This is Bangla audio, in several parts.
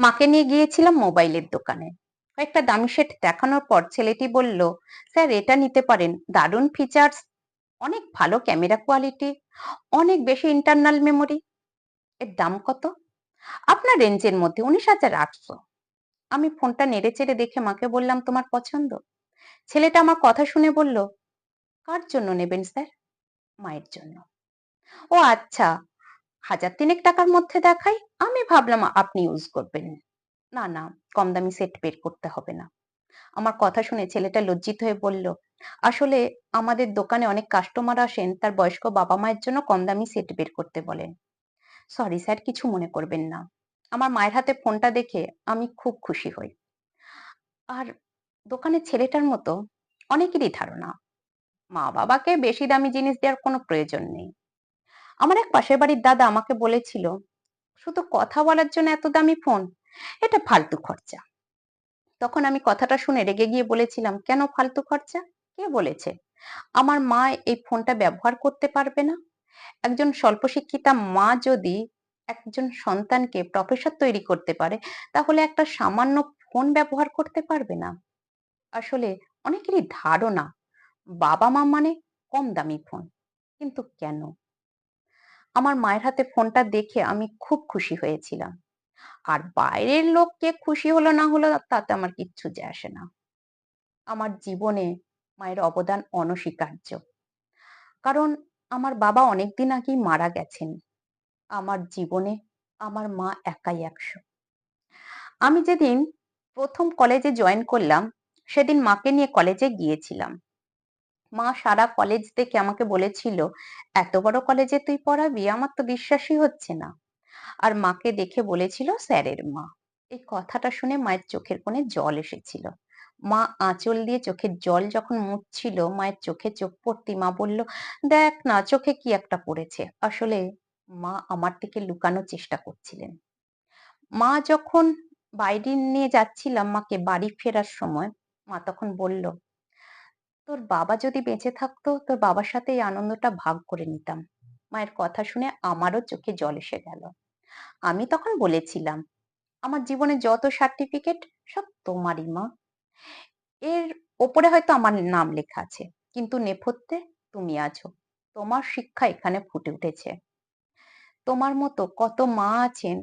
মাকে নিয়ে গিয়েছিলাম মোবাইলের দোকানে। কয়েকটা দামি সেট দেখানোর পর ছেলেটি বলল, স্যার, এটা নিতে পারেন। দারুণ ফিচার্স অনেক ভালো ক্যামেরা কোয়ালিটি অনেক বেশি ইন্টারনাল মেমোরি এর দাম কত? আপনার রেঞ্জের মধ্যে উনিশ হাজার আটশো আমি ফোনটা নেড়ে চেড়ে দেখে মাকে বললাম, তোমার পছন্দ ছেলেটা আমার কথা শুনে বলল, কার জন্য নেবেন স্যার? মায়ের জন্য ও আচ্ছা হাজার তিনেক টাকার মধ্যে দেখাই, আমি ভাবলাম আপনি ইউজ করবেন। না না, কম দামি সেট বের করতে হবে না। আমার কথা শুনে ছেলেটা লজ্জিত হয়ে বলল, আসলে আমাদের দোকানে অনেক কাস্টমার আসেন, তার বয়স্ক বাবা মায়ের জন্য কম দামি সেট বের করতে বলেন। সরি স্যার কিছু মনে করবেন না। আমার মায়ের হাতে ফোনটা দেখে আমি খুব খুশি হই। আর দোকানের ছেলেটার মতো অনেকেরই ধারণা মা বাবাকে বেশি দামি জিনিস দেওয়ার কোনো প্রয়োজন নেই। আমার এক পাশের বাড়ির দাদা আমাকে বলেছিল, শুধু কথা বলার জন্য এত দামি ফোন এটা ফালতু খরচা। তখন আমি কথাটা শুনে রেগে গিয়ে বলেছিলাম, কেন ফালতু খরচা? কে বলেছে? আমার মা এই ফোনটা ব্যবহার করতে পারবে না। একজন স্বল্প শিক্ষিতা মা যদি একজন সন্তানকে প্রফেসর তৈরি করতে পারে, তাহলে একটা সামান্য ফোন ব্যবহার করতে পারবে না। আসলে অনেকেরই ধারণা বাবা মা মানে কম দামি ফোন কিন্তু কেন? আমার মায়ের হাতে ফোনটা দেখে আমি খুব খুশি হয়েছিলাম। আর বাইরের লোক কে খুশি হলো না হলো তাতে আমার কিচ্ছু যায় আসে না। আমার জীবনে মায়ের অবদান অনস্বীকার্য। কারণ আমার বাবা অনেকদিন আগেই মারা গেছেন। আমার জীবনে আমার মা একাই একশো। আমি যেদিন প্রথম কলেজে জয়েন করলাম, সেদিন মাকে নিয়ে কলেজে গিয়েছিলাম। মা সারা কলেজ দেখে আমাকে বলেছিল, এত বড় কলেজে তুই পড়াবি? আমার তো বিশ্বাসই হচ্ছে না। আর মাকে দেখে বলেছিল, স্যারের মা। এই কথাটা শুনে মায়ের চোখের কোণে জল এসেছিল। মা আঁচল দিয়ে চোখের জল যখন মুছছিল, মায়ের চোখে চোখ পড়তি মা বলল, দেখ না, চোখে কি একটা পড়েছে? আসলে মা আমার থেকে লুকানোর চেষ্টা করছিলেন। মা যখন বাইরে নিয়ে যাচ্ছিলাম, মাকে বাড়ি ফেরার সময়, মা তখন বলল তোর বাবা যদি বেঁচে থাকতো, তোর বাবার সাথে এই আনন্দটা ভাগ করে নিতাম। মায়ের কথা শুনে আমারও চোখে জল এসে গেল। আমি তখন বলেছিলাম, আমার জীবনে যত সার্টিফিকেট সব তোমারই মা। এর ওপরে হয়তো আমার নাম লেখা আছে, কিন্তু নেপথ্যে তুমি আছো। তোমার শিক্ষা এখানে ফুটে উঠেছে। তোমার মতো কত মা আছেন,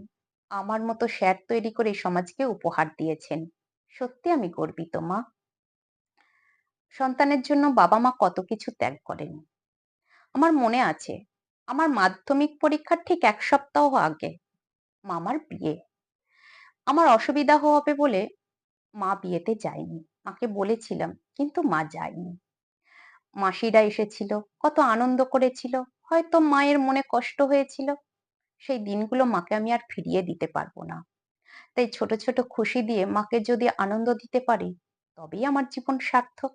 আমার মতো স্যার তৈরি করে সমাজকে উপহার দিয়েছেন। সত্যি আমি গর্বিত মা। সন্তানের জন্য বাবা মা কত কিছু ত্যাগ করেন। আমার মনে আছে, আমার মাধ্যমিক পরীক্ষার ঠিক এক সপ্তাহ আগে মামার বিয়ে। আমার অসুবিধা হবে বলে মা বিয়েতে যায়নি। মাকে বলেছিলাম, কিন্তু মা যায়নি। মাসিরা এসেছিল, কত আনন্দ করেছিল, হয়তো মায়ের মনে কষ্ট হয়েছিল। সেই দিনগুলো মাকে আমি আর ফিরিয়ে দিতে পারব না। তাই ছোট ছোট খুশি দিয়ে মাকে যদি আনন্দ দিতে পারি, তবেই আমার জীবন সার্থক।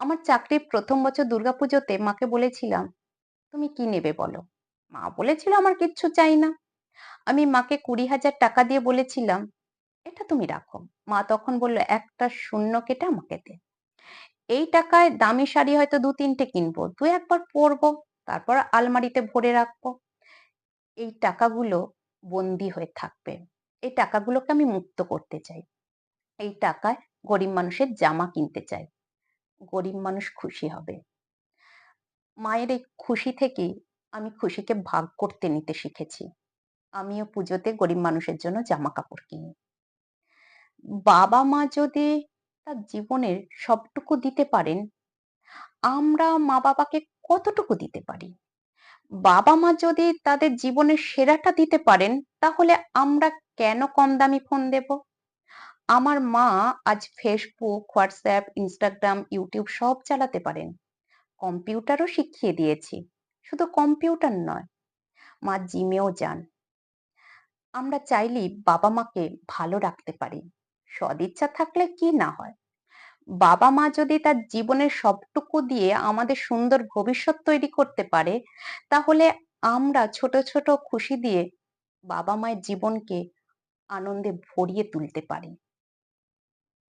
আমার চাকরির প্রথম বছর দুর্গাপুজোতে মাকে বলেছিলাম, তুমি কি নেবে বলো? মা বলেছিল, আমার কিচ্ছু চাই না। আমি মাকে কুড়ি হাজার টাকা দিয়ে বলেছিলাম, এটা তুমি রাখো। মা তখন বলল, একটা শূন্য কেটে আমাকে দে। এই টাকায় দামি শাড়ি হয়তো দু তিনটে কিনবো, দু একবার পরবো, তারপর আলমারিতে ভরে রাখব। এই টাকাগুলো বন্দি হয়ে থাকবে। এই টাকাগুলোকে আমি মুক্ত করতে চাই। এই টাকায় গরিব মানুষের জামা কিনতে চাই। গরিব মানুষ খুশি হবে। মায়ের এই খুশি থেকে আমি খুশিকে ভাগ করতে নিতে শিখেছি। আমিও পুজোতে গরিব মানুষের জন্য জামা কাপড় কিনি। বাবা মা যদি তার জীবনের সবটুকু দিতে পারেন, আমরা মা বাবাকে কতটুকু দিতে পারি? বাবা মা যদি তাদের জীবনের সেরাটা দিতে পারেন, তাহলে আমরা কেন কম দামি ফোন দেব? আমার মা আজ ফেসবুক হোয়াটসঅ্যাপ ইনস্টাগ্রাম ইউটিউব সব চালাতে পারেন। কম্পিউটারও শিখিয়ে দিয়েছি। শুধু কম্পিউটার নয়, মা জিমেও যান। আমরা চাইলেই বাবা মাকে ভালো রাখতে পারি। সদিচ্ছা থাকলে কি না হয়? বাবা মা যদি তার জীবনের সবটুকু দিয়ে আমাদের সুন্দর ভবিষ্যৎ তৈরি করতে পারে, তাহলে আমরা ছোট ছোট খুশি দিয়ে বাবা মায়ের জীবনকে আনন্দে ভরিয়ে তুলতে পারি।